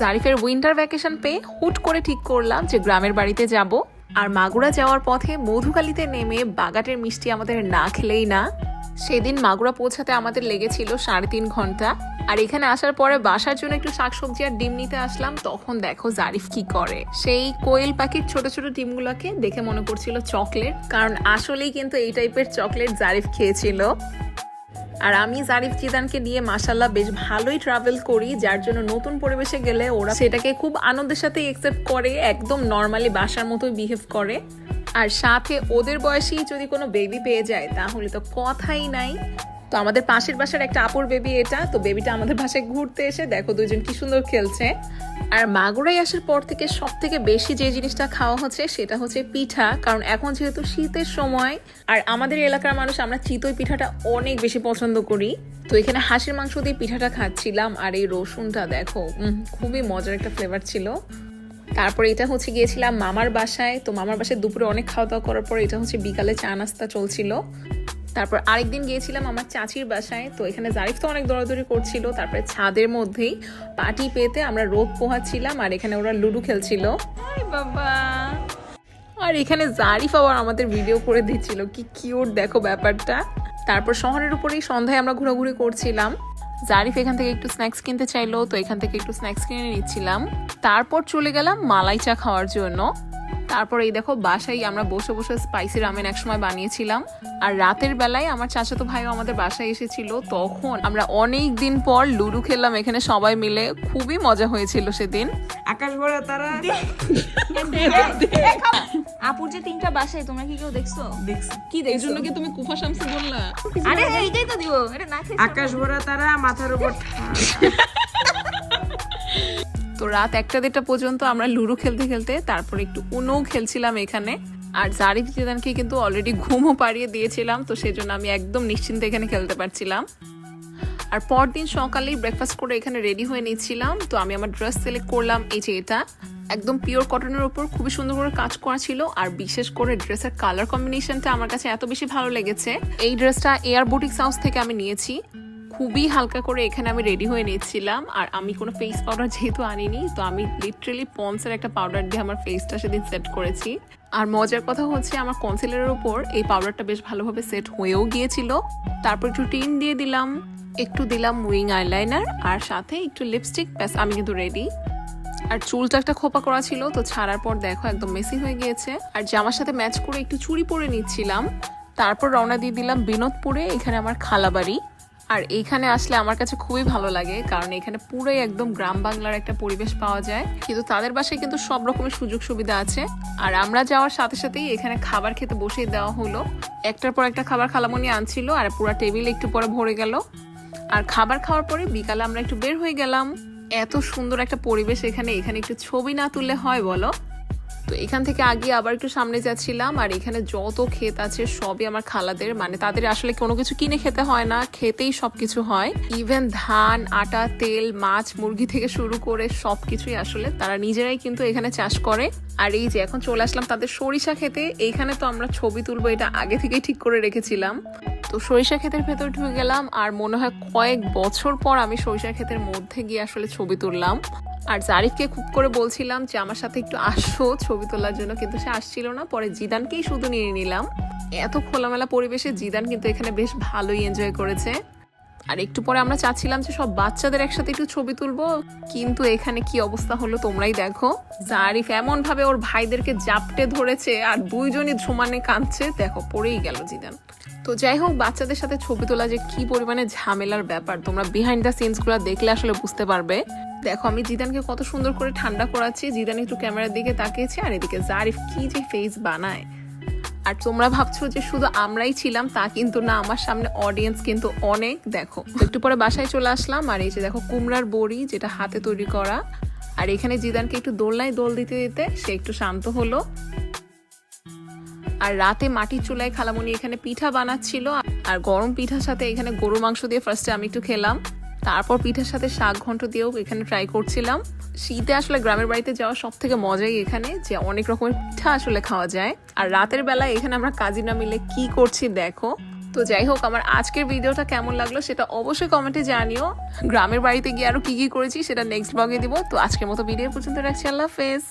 জারিফের winter vacation পেয়ে হুট করে ঠিক করলাম যে গ্রামের বাড়িতে যাব। আর মাগুরা যাওয়ার পথে মধুকালিতে নেমে বাগাটের মিষ্টি আমাদের না খেলেই না। সেদিন মাগুরা পৌঁছাতে আমাদের লেগেছিল সাড়ে তিন ঘণ্টা। আর এখানে আসার পরে বাসার জন্য একটু শাকসবজি আর ডিম নিতে আসলাম। তখন দেখো জারিফ কি করে। সেই কোয়েল পাখির ছোট ছোট ডিমগুলোকে দেখে মনে করছিল চকলেট। কারণ আসলেই কিন্তু এই টাইপের চকলেট জারিফ খেয়েছিল। আর আমি জারিফ জিদানকে নিয়ে মাসাল্লাহ বেশ ভালোই ট্রাভেল করি, যার জন্য নতুন পরিবেশে গেলে ওরা সেটাকে খুব আনন্দের সাথে একসেপ্ট করে, একদম নর্মালি বাসার মতোই বিহেভ করে। আর সাথে ওদের বয়সেই যদি কোনো বেবি পেয়ে যায়, তাহলে তো কথাই নাই। তো আমাদের পাশের বাসার একটা আপুর বেবি এটা, তো বেবিটা আমাদের বাসায় ঘুরতে এসে দেখো দুজন কি সুন্দর খেলছে। আর মাগুরাই আসার পর থেকে সব থেকে বেশি যে জিনিসটা খাওয়া হচ্ছে সেটা হচ্ছে পিঠা, কারণ এখন যেহেতু শীতের সময়, আর আমাদের এলাকার মানুষ আমরা চিতই পিঠাটা অনেক বেশি পছন্দ করি। তো এখানে হাঁসের মাংস দিয়ে পিঠাটা খাচ্ছিলাম, আর এই রসুনটা দেখো খুবই মজার একটা ফ্লেভার ছিল। তারপরে এটা হচ্ছে গিয়েছিলাম মামার বাসায়, তো মামার বাসায় দুপুরে অনেক খাওয়া দাওয়া করার পর এটা হচ্ছে বিকালে চা নাস্তা চলছিল। তারপর আরেকদিন গিয়েছিলাম আমার চাচির বাসায় তো এখানে জারিফ তো অনেক দৌড়াদৌড়ি করছিল তারপরে ছাদের মধ্যেই পাটি পেতে আমরা রোদ পোহাচ্ছিলাম আর এখানে ওরা লুডো খেলছিল। বাবা। আর এখানে জারিফ আবার আমাদের ভিডিও করে দিচ্ছিল কি কিউট দেখো ব্যাপারটা। তারপর শহরের উপরেই সন্ধ্যায় আমরা ঘোরাঘুরি করছিলাম। জারিফ এখান থেকে একটু স্ন্যাক্স কিনতে চাইলো তো এখান থেকে একটু স্ন্যাক্স কিনে নিচ্ছিলাম। তারপর চলে গেলাম মালাই চা খাওয়ার জন্য। তারপর এই দেখো বাসায় আমরা বসে বসে স্পাইসি রামেন একসময় বানিয়েছিলাম। আর রাতের বেলায় আমার চাচাতো ভাইও আমাদের বাসায় এসেছিল। তখন আমরা অনেক দিন পর লুডু খেললাম এখানে সবাই মিলে। খুবই মজা হয়েছিল সেদিন। আকাশ ভরা তারা। আপুর যে তিনটা বাসায় তোমরা কি কেউ দেখছ? কি এই দেখছ? জন্য কি তুমি কুফা শামসি বললা? আরে এইটাই তো দিব। এটা না আকাশ ভরা তারা মাথার উপর রাত একটা দেড়টা পর্যন্ত আমরা লুডো খেলতে খেলতে তারপর একটু উনো খেলছিলাম এখানে। আর জারিফ জিদানকে কিন্তু অলরেডি ঘুমও পাড়িয়ে দিয়েছিলাম, তো সেজন্য আমি একদম নিশ্চিন্তে এখানে খেলতে পারছিলাম। আর পরদিন সকালেই ব্রেকফাস্ট করে এখানে রেডি হয়ে নিচ্ছিলাম, তো আমি আমার ড্রেস সিলেক্ট করলাম, এই যে এটা। একদম পিওর কটনের উপর খুবই সুন্দর করে কাজ করা ছিল, আর বিশেষ করে ড্রেসের কালার কম্বিনেশনটা আমার কাছে এত বেশি ভালো লেগেছে। এই ড্রেসটা এয়ার বুটিক্স হাউস থেকে আমি নিয়েছি। খুবই হালকা করে এখানে আমি রেডি হয়ে নিচ্ছিলাম আর আমি কোনো ফেস পাউডার যেহেতু আনিনি, তো আমি লিটারেলি পন্সের একটা পাউডার দিয়ে আমার ফেসটা সেদিন সেট করেছি। আর মজার কথা হচ্ছে আমার কনসিলারের উপর এই পাউডারটা বেশ ভালোভাবে সেট হয়েও গিয়েছিল। তারপর একটু টিন দিয়ে দিলাম, একটু দিলাম উইং আইলাইনার আর সাথে একটু লিপস্টিক ব্যাস আমি কিন্তু রেডি আর চুলটা একটা খোপা করা ছিল, তো ছাড়ার পর দেখো একদম মেসি হয়ে গিয়েছে। আর জামার সাথে ম্যাচ করে একটু চুড়ি পরে নিচ্ছিলাম। তারপর রওনা দিয়ে দিলাম বিনোদপুরে, এখানে আমার খালাবাড়ি। আর এইখানে আসলে আমার কাছে খুবই ভালো লাগে, কারণ এখানে পুরোই একদম গ্রাম বাংলার একটা পরিবেশ পাওয়া যায়। কিন্তু তাদের বাসায় কিন্তু সব রকমের সুযোগ সুবিধা আছে। আর আমরা যাওয়ার সাথে সাথেই এখানে খাবার খেতে বসিয়ে দেওয়া হলো। একটার পর একটা খাবার খালামনি আনছিল আর পুরো টেবিল একটু পরে ভরে গেল। আর খাবার খাওয়ার পরে বিকালে আমরা একটু বের হয়ে গেলাম। এত সুন্দর একটা পরিবেশ এখানে। এখানে একটু ছবি না তুললে হয় বলো? তো এখান থেকে আগে আবার একটু সামনে যাচ্ছিলাম, আর এখানে যত ক্ষেত আছে সবই আমার খালাদের মানে তাদের আসলে কোনো কিছু কিনে খেতে হয় না, খেতেই সবকিছু হয়। ইভেন ধান, আটা, তেল, মাছ, মুরগি থেকে শুরু করে সবকিছুই আসলে তারা নিজেরাই কিন্তু এখানে চাষ করে। আর এই যে এখন চলে আসলাম তাদের সরিষা খেতে, এইখানে তো আমরা ছবি তুলবো, এটা আগে থেকেই ঠিক করে রেখেছিলাম। তো সরিষা ক্ষেতের ভেতর ঢুকে গেলাম, আর মনে হয় কয়েক বছর পর আমি সরিষা ক্ষেতের মধ্যে গিয়ে আসলে ছবি তুললাম। আর জারিফকে খুব করে বলছিলাম যে আমার সাথে একটু আসো ছবি তোলার জন্য, কিন্তু সে আসছিল না। পরে জিদানকেই শুধু নিয়ে নিলাম। এত খোলামেলা পরিবেশে জিদান কিন্তু এখানে বেশ ভালোই এনজয় করেছে। আর একটু পরে আমরা চাচ্ছিলাম যে সব বাচ্চাদের একসাথে একটু ছবি তুলবো, কিন্তু এখানে কি অবস্থা হলো তোমরাই দেখো। জারিফ এমন ভাবে ওর ভাইদেরকে জাপটে ধরেছে আর দুইজনই সমানে কাঁদছে। দেখো, পড়েই গেল জিদান। তো যাই হোক, বাচ্চাদের সাথে ছবি তোলা যে কি পরিমাণে ঝামেলার ব্যাপার, তোমরা বিহাইন্ড দ্য সিনসগুলো দেখলে আসলে বুঝতে পারবে। দেখো, আমি জিদানকে কত সুন্দর করে ঠান্ডা করাচ্ছি। জিদান একটু ক্যামেরার দিকে তাকিয়েছে, আর এদিকে জারিফ কি যে ফেস বানায়। আর তোমরা ভাবছ যে শুধু আমরাই ছিলাম, তা কিন্তু না, আমার সামনে অডিয়েন্স কিন্তু অনেক। দেখো, একটু পরে বাসায় চলে আসলাম, আর এই যে দেখো, কুমড়ার বড়ি যেটা হাতে তৈরি করা। আর এখানে জিদানকে একটু দোলনায় দোল দিতে দিতে সে একটু শান্ত হলো। আর রাতে মাটির চুলায় খালামুনি এখানে পিঠা বানাচ্ছিল, আর গরম পিঠার সাথে এখানে গরু মাংস দিয়ে ফার্স্টে আমি একটু খেলাম। তারপর পিঠার সাথে শাক ঘন্ট দিয়েও এখানে ট্রাই করছিলাম। শীতে আসলে গ্রামের বাড়িতে যাওয়া সব থেকে মজাই এখানে, যে অনেক রকমের পিঠা আসলে খাওয়া যায়। আর রাতের বেলায় এখানে আমরা কাজিনা মিলে কি করছি দেখো। তো যাই হোক, আমার আজকের ভিডিওটা কেমন লাগল সেটা অবশ্যই কমেন্টে জানিও। গ্রামের বাড়িতে গিয়ে আরও কি কি করেছি সেটা নেক্সট ব্লগে দিব। তো আজকের মতো ভিডিও পর্যন্ত রাখছি, আল্লাহ হাফেজ।